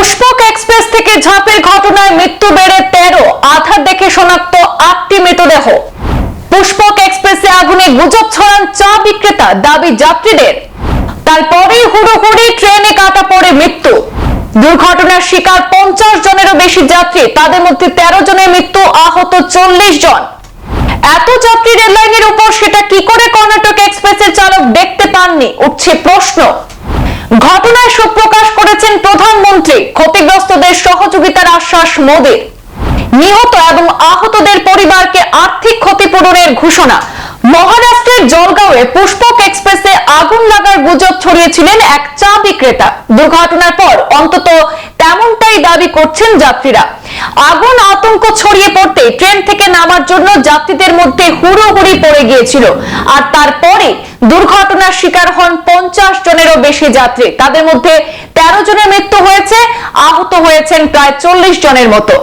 পুষ্পক express থেকে ঝাঁপের ঘটনায় মৃত্যু বেড়ে তেরো। আধার দেখে শনাক্ত আটটি মৃতদেহ। পুষ্পক এক্সপ্রেসে আগুনে গুজব ছড়ান চা বিক্রেতা, দাবি যাত্রীদের। তারপরেই হুড়োহুড়ি ট্রেনে কাটা পড়ে মৃত্যু। দুর্ঘটনার শিকার পঞ্চাশ জনেরও বেশি যাত্রী, তাদের মধ্যে তেরো জনের মৃত্যু, আহত চল্লিশ জন। এত যাত্রী রেললাইনের উপর সেটা কি করে কর্ণাটক এক্সপ্রেসের চালক দেখতে পাননি? উঠছে প্রশ্ন। ঘটনায় শোক প্রকাশ করেছেন প্রধানমন্ত্রী। ক্ষতিগ্রস্তদের সহযোগিতার আশ্বাস মোদীর। নিহত এবং আহতদের পরিবারকে আর্থিক ক্ষতিপূরণের ঘোষণা। মহারাষ্ট্রের জলগাঁওয়ে পুষ্পক এক্সপ্রেসে আগুন লাগার গুজব ছড়িয়েছিলেন এক চা বিক্রেতা। দুর্ঘটনার পর অন্তত তেমনটাই দাবি করছেন যাত্রীরা। আগুন আতঙ্ক ছড়িয়ে পড়তে ট্রেন থেকে নামার জন্য যাত্রীদের মধ্যে হুড়োহুড়ি পড়ে গিয়েছিল। আর তারপরে দুর্ঘটনার শিকার হন পঞ্চাশ জনেরও বেশি যাত্রী। তাদের মধ্যে তেরো জনের মৃত্যু হয়েছে, আহত হয়েছেন প্রায় চল্লিশ জনের মতো।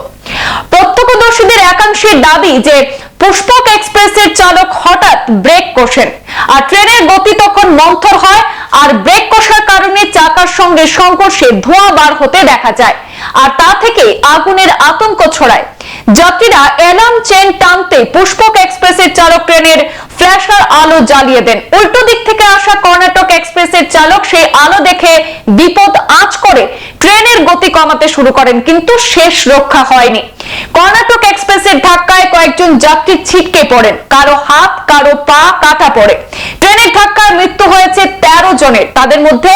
প্রত্যক্ষদর্শীদের একাংশের দাবি যে পুষ্পক এক্সপ্রেসের চালক হঠাৎ ব্রেক কষেন। আর ট্রেনের গতি তখন মন্থর হয়, আর ব্রেক কষার কারণে চাকার সঙ্গে সংঘর্ষে ধোঁয়া বার হতে দেখা যায়। আর তা থেকে আগুনের আতঙ্ক ছড়ায়। যাত্রীরা এলার্ম চেন টানতে পুষ্পক এক্সপ্রেসের চালক ট্রেনের ফ্ল্যাশার আলো জ্বালিয়ে দেন। উল্টো দিক থেকে আসা কর্ণাটক এক্সপ্রেসের চালক সেই আলো দেখে বিপদ আঁচ করে ট্রেনের গতি কমাতে শুরু করেন, কিন্তু শেষ রক্ষা হয়নি। কর্ণাটক এক্সপ্রেসের ধাক্কায় কয়েকজন যাত্রী ছিটকে পড়েন, কারও হাত, কারও পা কাটা পড়ে। ট্রেনের ধাক্কায় মৃত্যু হয়েছে তেরো জনের। তাদের মধ্যে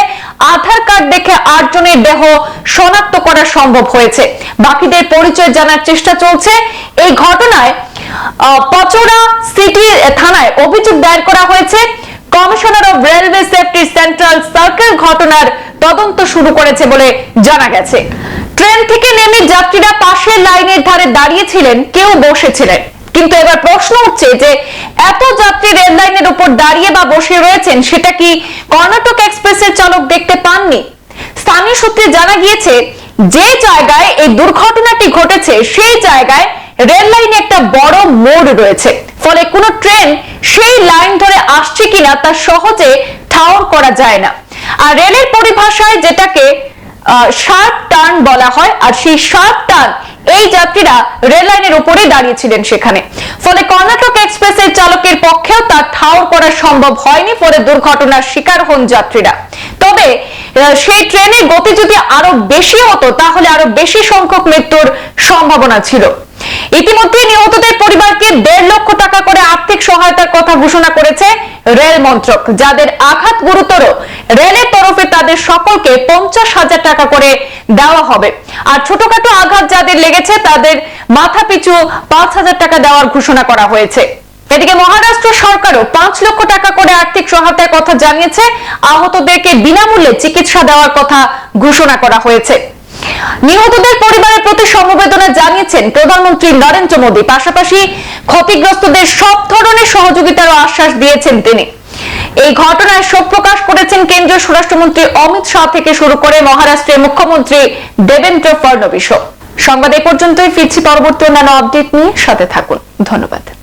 আধার কার্ড দেখে আট জনের দেহ শনাক্ত করা সম্ভব হয়েছে। বাকিদের পরিচয় জানার চেষ্টা চলছে। এই ঘটনায় পচড়া সিটি থানায় অভিযোগ দায়ের করা হয়েছে। Commissioner of railway safety central circle ঘটনার তদন্ত শুরু করেছে বলে জানা গেছে। ট্রেন থেকে নেমে যাত্রীরা পাশের লাইনের ধারে দাঁড়িয়েছিলেন, কেউ বসেছিলেন। কিন্তু এবার প্রশ্ন উঠছে যে, এত যাত্রী রেল লাইনের উপর দাঁড়িয়ে বা বসে রয়েছেন, সেটা কি কর্ণাটক এক্সপ্রেসের চালক দেখতে পাননি? স্থানীয় সূত্রে জানা গিয়েছে, যে জায়গায় এই দুর্ঘটনাটি ঘটেছে, সেই জায়গায় রেল লাইনে একটা বড় মোড় রয়েছে। ফলে কোনো ট্রেন সেই লাইন ধরে আসছে কিনা তা সহজে ঠাউর করা যায় না। আর রেলের পরিভাষায় যেটাকে শার্প টার্ন বলা হয়, আর সেই শার্প টার্ন এই যাত্রীরা রেল লাইনের উপরে দাঁড়িয়েছিলেন সেখানে। ফলে কর্ণাটক এক্সপ্রেসের চালকের পক্ষেও তা ঠাউর করা সম্ভব হয়নি ফলে দুর্ঘটনার শিকার হন যাত্রীরা। তবে সেই ট্রেনের গতি যদি আরও বেশি হতো, তাহলে আরও বেশি সংখ্যক মৃত্যুর সম্ভাবনা ছিল। ইতিমধ্যে নিহতদের পরিবারকে দেড় লক্ষ টাকা করে আর্থিক সহায়তার কথা ঘোষণা করেছে রেল মন্ত্রক, যাদের আঘাত গুরুতর। রেলের তরফে তাদের সকলকে পঞ্চাশ হাজার টাকা করে দেওয়া হবে। আর ছোটখাটো আঘাত যাদের লেগেছে, তাদের মাথা পিছু পাঁচ হাজার টাকা দেওয়ার ঘোষণা করা হয়েছে। এদিকে মহারাষ্ট্র সরকারও পাঁচ লক্ষ টাকা করে আর্থিক সহায়তার কথা জানিয়েছে। আহতদেরকে বিনামূল্যে চিকিৎসা দেওয়ার কথা ঘোষণা করা হয়েছে। নিহতদের পরিবারের প্রতি সমবেদনা জানিয়েছেন প্রধানমন্ত্রী নরেন্দ্র মোদী। পাশাপাশি ক্ষতিগ্রস্তদের সব ধরনের সহযোগিতারও আশ্বাস দিয়েছেন তিনি। এই ঘটনায় শোক প্রকাশ করেছেন কেন্দ্রীয় স্বরাষ্ট্রমন্ত্রী অমিত শাহ থেকে শুরু করে মহারাষ্ট্রের মুখ্যমন্ত্রী দেবেন্দ্র ফডনবিস সংবাদ এ পর্যন্তই, ফিরছি পরবর্তী অন্যান্য আপডেট নিয়ে। সাথে থাকুন। ধন্যবাদ।